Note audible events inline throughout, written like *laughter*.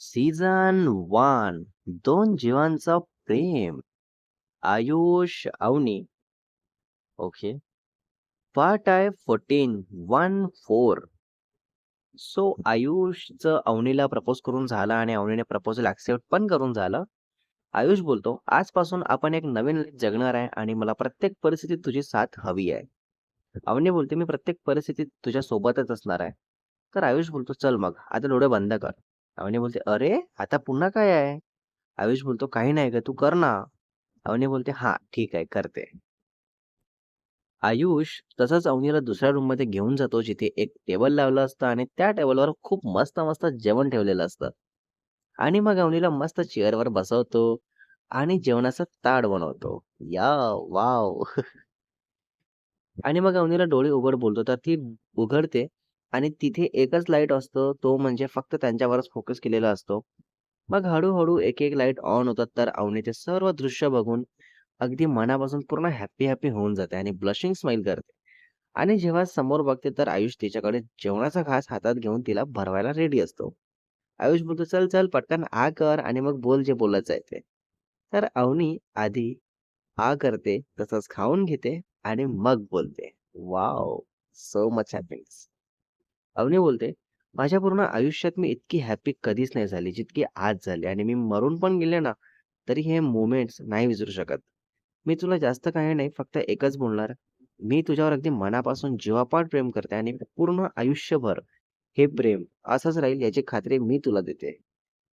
Season one दोन जीवांचं प्रेम आयुष अवनी. ओके. पार्ट आहे फोर्टीन वन फोर सो आयुषचं अवनीला प्रपोज करून झालं आणि अवनीने प्रपोजल ऍक्सेप्ट पण करून झालं. आयुष बोलतो आजपासून आपण एक नवीन जगणार आहे आणि मला प्रत्येक परिस्थितीत तुझी साथ हवी आहे. अवनी बोलते मी प्रत्येक परिस्थितीत तुझ्या सोबतच असणार आहे. तर आयुष बोलतो चल मग आता डोळे बंद कर. अवनी बोलते अरे आता पुन्हा काय आहे? आयुष बोलतो काही नाही ग तू कर ना. अवनी बोलते हा ठीक आहे करते. आयुष तसंच अवनीला दुसऱ्या रूममध्ये घेऊन जातो जिथे एक टेबल लावलं असतं आणि त्या टेबलवर खूप मस्त मस्त जेवण ठेवलेलं असतं. आणि मग अवनीला मस्त चेअरवर बसवतो आणि जेवणाचा ताड बनवतो. या वाव. *laughs* आणि मग अवनीला डोळे उघड बोलतो तर ती उघडते. आणि तिथे एकच लाइट असतो तो म्हणजे फक्त त्यांच्यावरच फोकस केलेला असतो. मग हळूहळू एक एक लाइट ऑन होतात तर अवनी ते सर्व दृश्य बघून अगदी मनापासून पूर्ण हॅपी हॅपी होऊन जाते आणि ब्लशिंग स्माइल करते. आणि जेव्हा समोर बघते तर आयुष तिच्याकडे जेवणाचा घास हातात घेऊन तिला भरवायला रेडी असतो. आयुष बोलतो चल चल पटकन आ कर आणि मग बोल जे बोलायचं आहे ते. तर अवनी आधी आ करते तसंच खाऊन घेते आणि मग बोलते. Wow so much happiness Avani बोलते. माझ्या पूर्ण आयुष्यात मी इतकी हॅपी कधीच नाही झाली जितकी आज झाली. आणि मी मरून पण गेले ना तरी हे मोमेंट्स नाही विसरू शकत. मी तुला जास्त काही नाही फक्त एकच बोलणार. मी तुझ्यावर अगदी मनापासून जीवापाड प्रेम करते आणि पूर्ण आयुष्यभर हे प्रेम असंच राहील याची खात्री मी तुला देते.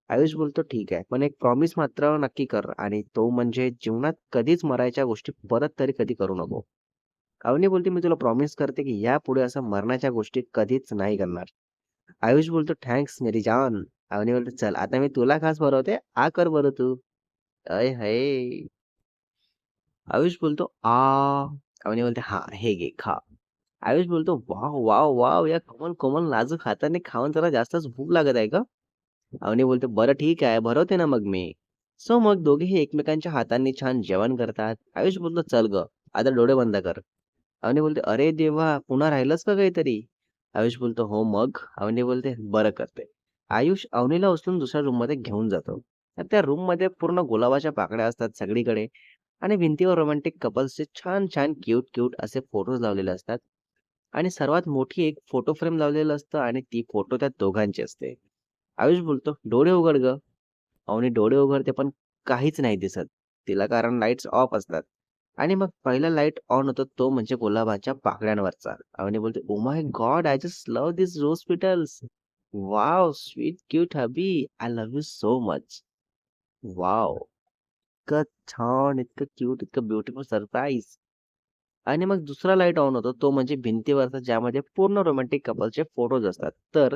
आयुष बोलतो ठीक आहे. पण एक प्रॉमिस मात्र नक्की कर आणि तो म्हणजे जीवनात कधीच मरायच्या गोष्टी परत तरी कधी करू नको. अवनी बोलते मी तुला प्रॉमिस करते की यापुढे असं मरण्याच्या गोष्टी कधीच नाही करणार आयुष बोलतो थँक्स मेरी जान. अवनी बोलतो चल आता मी तुला खास भरवते आ कर बरं तू. अय हय आयुष बोलतो आ. अवनी बोलते हा हे घे खा. आयुष बोलतो वाव वाव वाव या कोमल कोमल नाजूक हाताने खाऊन जरा जास्तच भूक लागत आहे का? अवनी बोलते बरं ठीक आहे भरवते ना मग मी. सो मग दोघेही एकमेकांच्या हातांनी छान जेवण करतात. आयुष बोलतो चल ग आता डोळे बंद कर. अवनी बोलते अरे देवा पुन्हा राहिलंच का काहीतरी? आयुष बोलतो हो मग. अवनी बोलते बरं करते. आयुष अवनीला उचलून दुसऱ्या रूममध्ये घेऊन जातो. त्या रूममध्ये पूर्ण गुलाबाच्या पाकड्या असतात सगळीकडे आणि भिंतीवर रोमॅन्टिक कपल्सचे छान छान क्यूट क्यूट असे फोटोज लावलेले असतात. आणि सर्वात मोठी एक फोटो फ्रेम लावलेलं असतं आणि ती फोटो त्या दोघांची असते. आयुष बोलतो डोळे उघड ग. अवनी डोळे उघडते पण काहीच नाही दिसत. तिला कारण लाईट्स ऑफ असतात. आणि मग पहिला लाइट ऑन होतो तो म्हणजे गुलाबाच्या पाकड्यांवरचा अवनी बोलते ओ my god I just love this rose petals wow sweet cute hubby I love you so much wow इतकं छान इतकं क्यूट इतकं ब्युटिफुल सरप्राईज आणि मग दुसरा लाइट ऑन होतो तो म्हणजे भिंतीवरचा ज्यामध्ये पूर्ण रोमॅन्टिक कपलचे फोटोज असतात. तर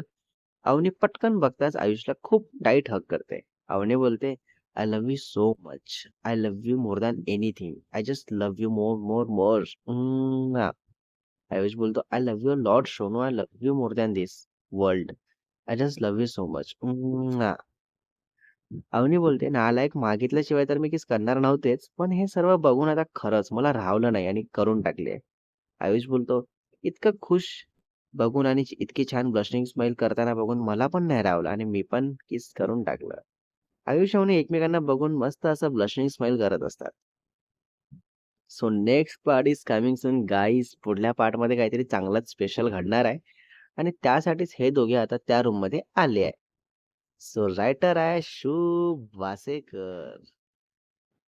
अवनी पटकन बघताच आयुषला खूप टाईट हक करते. अवनी बोलते I love you so much I love you more than anything I just love you more more more Ayush बोलतो I love you lord Sonu I love you more than this world I just love you so much Avani बोलते नालायक मागितल्याशिवाय तर मी किस करणार नव्हतेच पण हे सर्व बघून आता खरंच मला राहवलं नाही आणि करून टाकले. आयुष बोलतो इतकं खुश बघून आणि इतकी छान ब्लशिंग स्माइल करताना बघून मला पण नाही राहवलं आणि मी पण किस करून टाकलं. आयुष्याने एकमेकांना बघून मस्त असं ब्लशिंग स्माइल करत असतात. So next part is coming soon guys पुढल्या पार्टमध्ये काहीतरी चांगलाच स्पेशल घडणार आहे. आणि त्यासाठीच हे दोघे आता त्या रूममध्ये आले आहे. सो रायटर आहे शुभ वासेकर